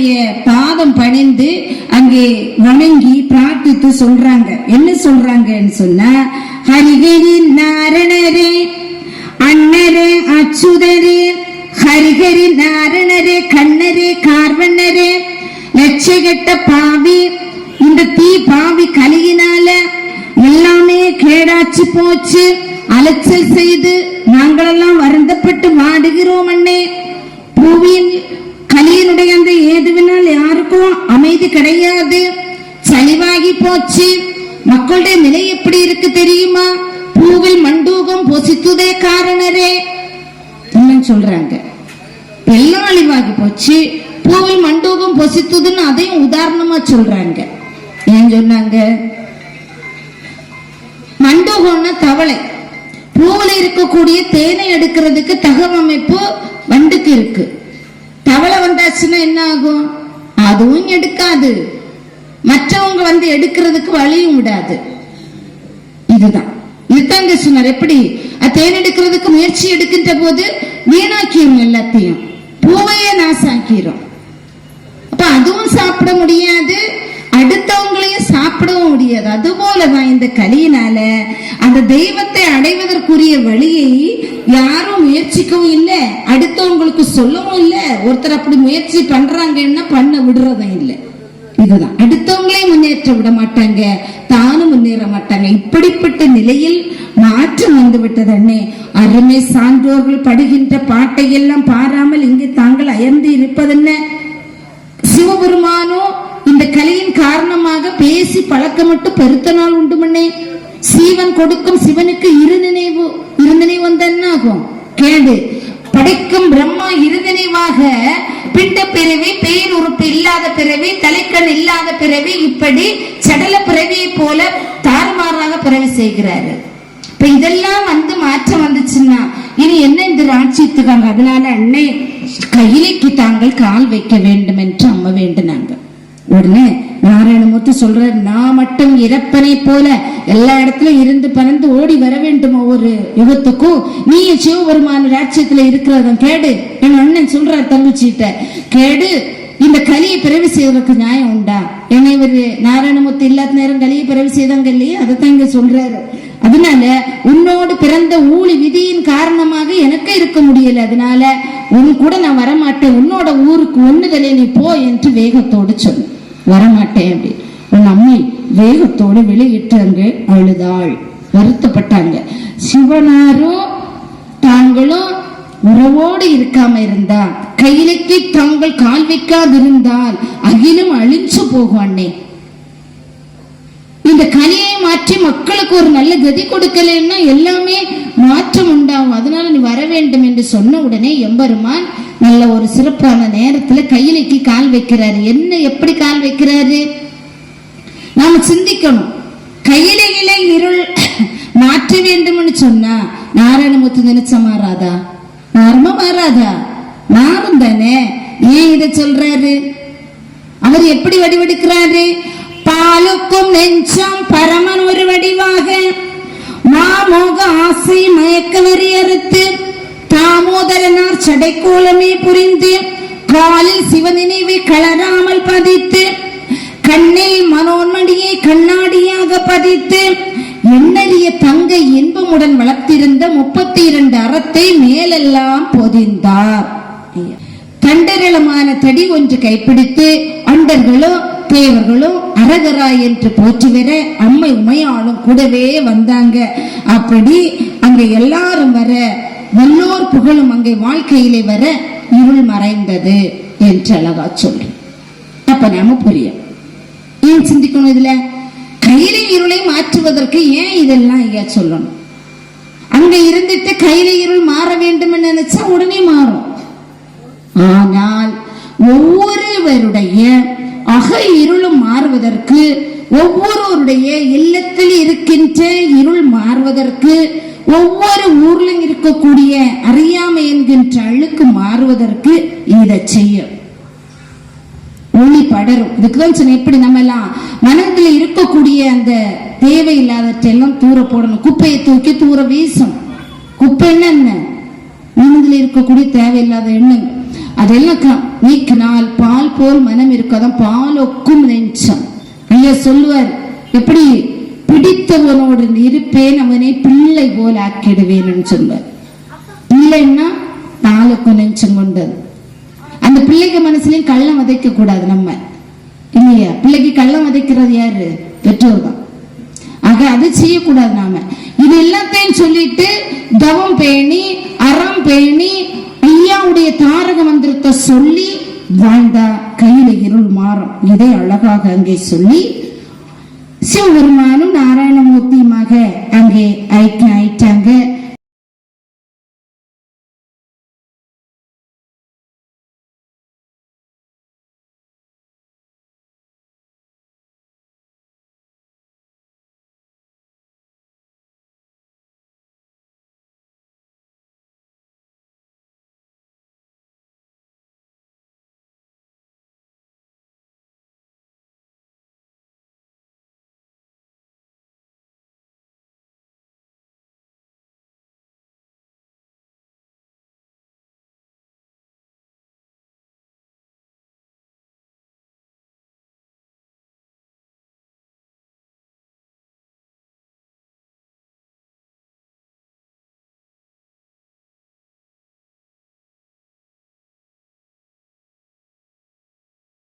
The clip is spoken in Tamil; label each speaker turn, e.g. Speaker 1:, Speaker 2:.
Speaker 1: அவருடைய பாதம் பணிந்து அங்கே வணங்கி பிரார்த்தித்து சொல்றாங்க. என்ன சொல்றாங்கன்னு சொன்னா ஹரிஹரி நாரணரே அண்ணரே அச்சுதரே ஹரிஹரி நாரணரே கண்ணரே கார்வண்ணரே லட்சகட்ட பாவி இந்த தீ பாவி கலியினால எல்லாமே கேடாச்சு போச்சு. அலைச்சல் செய்து நாங்களெல்லாம் வருந்தப்பட்டு வாடுகிறோம் அண்ணே. பூவியின் கலியினுடைய அந்த ஏதுவினால் யாருக்கும் அமைதி கிடையாது. சளிவாகி போச்சு. மக்களுடைய நிலை எப்படி இருக்கு தெரியுமா? பூவில் மண்டூகம் பொசித்துதே காரணரே. சொல்றாங்க. எல்லாம் அழிவாகி போச்சு. பூவில் மண்டூகம் பொசித்துதுன்னு அதையும் உதாரணமா சொல்றாங்க. ஏன் சொன்னாங்க? மண்டூகம்னா தவளை. பூவில் இருக்கக்கூடிய தேனை எடுக்கிறதுக்கு தகவமைப்பு வண்டுக்கு இருக்கு. தவளை வந்தாச்சுன்னா என்ன ஆகும்? அதுவும் எடுக்காது. மற்றவங்க வந்து எடுக்கிறதுக்கு வழியும் விடாது. இதுதான். இதுதாங்க சொன்னார் எப்படி? தேன் எடுக்கிறதுக்கு முயற்சி எடுக்கின்ற போது வீணாக்கிரும் எல்லாத்தையும். பூவையே நாசாக்கிரும். அப்ப அதுவும் சாப்பிட முடியாது. அடுத்தவங்களையும் சாப்பிடவும் முடியாது. அது போலதான் இந்த கலியினால அந்த தெய்வத்தை அடைவதற்குரிய வழியை யாரும் முயற்சிக்கவும் இல்லை. அடுத்தவங்களுக்கு சொல்லவும் இல்லை. ஒருத்தர் அப்படி முயற்சி பண்றாங்கன்னா பண்ண விடுறதும் இல்லை. இதுதான். அடுத்தவங்களே முன்னேற்ற விட மாட்டாங்க. தானும் முன்னேற மாட்டாங்க. இப்படிப்பட்ட நிலையில் மாற்றம் வந்து விட்டது அண்ணே. அருமை சான்றோர்கள் படுகின்ற பாட்டை எல்லாம் பாராமல் இங்கு தாங்கள் அயர்ந்து இருப்பதென்ன? சிவபெருமானோ இந்த கலையின் காரணமாக பேசி பழக்கமட்டு பெருத்த நாள் உண்டுமண்ணே. சீவன் கொடுக்கும் சிவனுக்கு இரு நினைவு இரு நினைவு வந்த என்ன ஆகும் கேடு. படைக்கும் பிரம்மா இரு நினைவாக பிண்ட பிறவி பெயர் உறுப்பு இல்லாத பிறவி தலைக்கண் இல்லாத பிறவி இப்படி சடல பிறவியை போல தாறுமாறாக பிறவி செய்கிறாரு. இப்ப இதெல்லாம் வந்து மாற்றம் வந்துச்சுன்னா இனி என்ன இந்த ராட்சியத்துக்காங்க அதனால அன்னை கையிலைக்கு தாங்கள் கால் வைக்க வேண்டும் என்று அம்மா வேண்டினாங்க. உடனே நாராயணமூர்த்தி சொல்றாரு நான் மட்டும் இறப்பனை போல எல்லா இடத்துலயும் இருந்து பறந்து ஓடி வர வேண்டும் ஒவ்வொரு யுகத்துக்கும். நீ சிவபெருமான ராட்சியத்துல இருக்கிறதும் கேடு. என் அண்ணன் சொல்றாரு தங்கச்சிட்ட கேடு இந்த கலியை பிறவி செய்வதற்கு நியாயம் உண்டா? என்ன இவர் நாராயணமூர்த்தி இல்லாத நேரம் கலியை பிறவி செய்தாங்க இல்லையே? அதைத்தான் இங்க சொல்றாரு. அதனால உன்னோடு பிறந்த ஊழி விதியின் காரணமாக எனக்கு இருக்க முடியல. அதனால உன் கூட நான் வரமாட்டேன். உன்னோட ஊருக்கு ஒண்ணுதலே நீ போ என்று வேகத்தோடு சொல்லு வரமாட்டேன் அப்படி. உன் அம்மை வேகத்தோடு வெளியிட்டு அங்கு அழுதாள். வருத்தப்பட்டாங்க. சிவனாரும் தாங்களும் உறவோடு இருக்காம இருந்தா கையிலைக்கு தாங்கள் கால் வைக்காதிருந்தால் அகிலும் அழிஞ்சு போகும் அண்ணே. இந்த கலியை மாற்றி மக்களுக்கு ஒரு நல்ல கதி கொடுக்கலன்னா எல்லாமே மாற்றம் உண்டாகும். அதனால நீ வர வேண்டும் என்று சொன்ன உடனே எம்பெருமான் நல்ல ஒரு சிறப்பான நேரத்துல கையிலைக்கு கால் வைக்கிறாரு. என்ன எப்படி கால் வைக்கிறாரு? நாம சிந்திக்கணும். கையிலையில இருள் மாற்ற வேண்டும்னு சொன்னா நாராயணமூர்த்தி நினைச்ச மாறாதா? நார்ம மாறாதா? நாரும் தானே. ஏன் இதை சொல்றாரு? அவர் எப்படி வடிவெடுக்கிறாரு? பாலுக்கும் நெஞ்சம் பரமன் ஒரு வடிவாக மாமோக ஆசை மயக்க அறுத்து தாமோதரனார் சடைக்கோலமே புரிந்து காலில் சிவநினைவை கலராமல் பதித்து கண்ணில் மனோன்மணியை கண்ணாடியாக பதித்து எண்ணறிய தங்க இன்பமுடன் வளர்த்திருந்த முப்பத்தி இரண்டு அறத்தை மேலெல்லாம் பொதிந்தார். தண்டரளமான தடி ஒன்று கைப்பிடித்து அண்டர்களும் தேவர்களும் அரகரா என்று போற்றி வர அம்மை உமையாளும் கூடவே வந்தாங்க. அப்படி அங்க எல்லாரும் வர வல்லோர் புகழும் அங்கே வாழ்க்கையிலே வர இருள் மறைந்தது என்று அழகா சொல்லு. அப்ப நாம புரியும். ஏன் சிந்திக்கணும் இதுல? கையில இருளை மாற்றுவதற்கு ஏன் இதெல்லாம் ஐயா சொல்லணும்? அங்க இருந்துட்டு கையில இருள் மாற வேண்டும் நினைச்சா உடனே மாறும். ஆனால் ஒவ்வொருவருடைய அக இருளும் மாறுவதற்கு ஒவ்வொருவருடைய இல்லத்தில் இருக்கின்ற இருள் மாறுவதற்கு ஒவ்வொரு ஊர்ல இருக்கக்கூடிய அறியாமை என்கின்ற அழுக்கு மாறுவதற்கு இதை செய்யும். ஒளி படரும். இதுக்குதான் சொன்னேன் எப்படி நம்ம எல்லாம் மனதில் இருக்கக்கூடிய அந்த தேவையில்லாதற்றெல்லாம் தூர போடணும். குப்பையை தூக்கி தூர வீசும். குப்பை என்ன என்ன? மனதில் இருக்கக்கூடிய தேவையில்லாத எண்ணம் அதெல்லாம் நீக்கினால் பால் போல் மனம் இருக்காதான் பாலொக்கும் நெஞ்சம். ஐயா சொல்லுவார் எப்படி பிடித்தவனோடு இருப்பேன் அவனை பிள்ளை போல ஆக்கிடுவேன் சொல்லுவார். பிள்ளைன்னா நாலு நெஞ்சம் கொண்டது. அந்த பிள்ளைக்கு மனசுலயும் கள்ளம் விதைக்க கூடாது நம்ம. இல்லையா? பிள்ளைக்கு கள்ளம் விதைக்கிறது யாரு? பெற்றோர் தான். ஆக அது செய்யக்கூடாது நாம. இது எல்லாத்தையும் சொல்லிட்டு தவம் பேணி அறம் பேணி ஐயாவுடைய தாரக மந்திரத்தை சொல்லி வாழ்ந்தா கையில இருள் மாறும். இதை அழகாக அங்கே சொல்லி சிவபெருமானும் நாராயணமூர்த்தியுமாக அங்கே ஐக்கியம் ஆயிட்டாங்க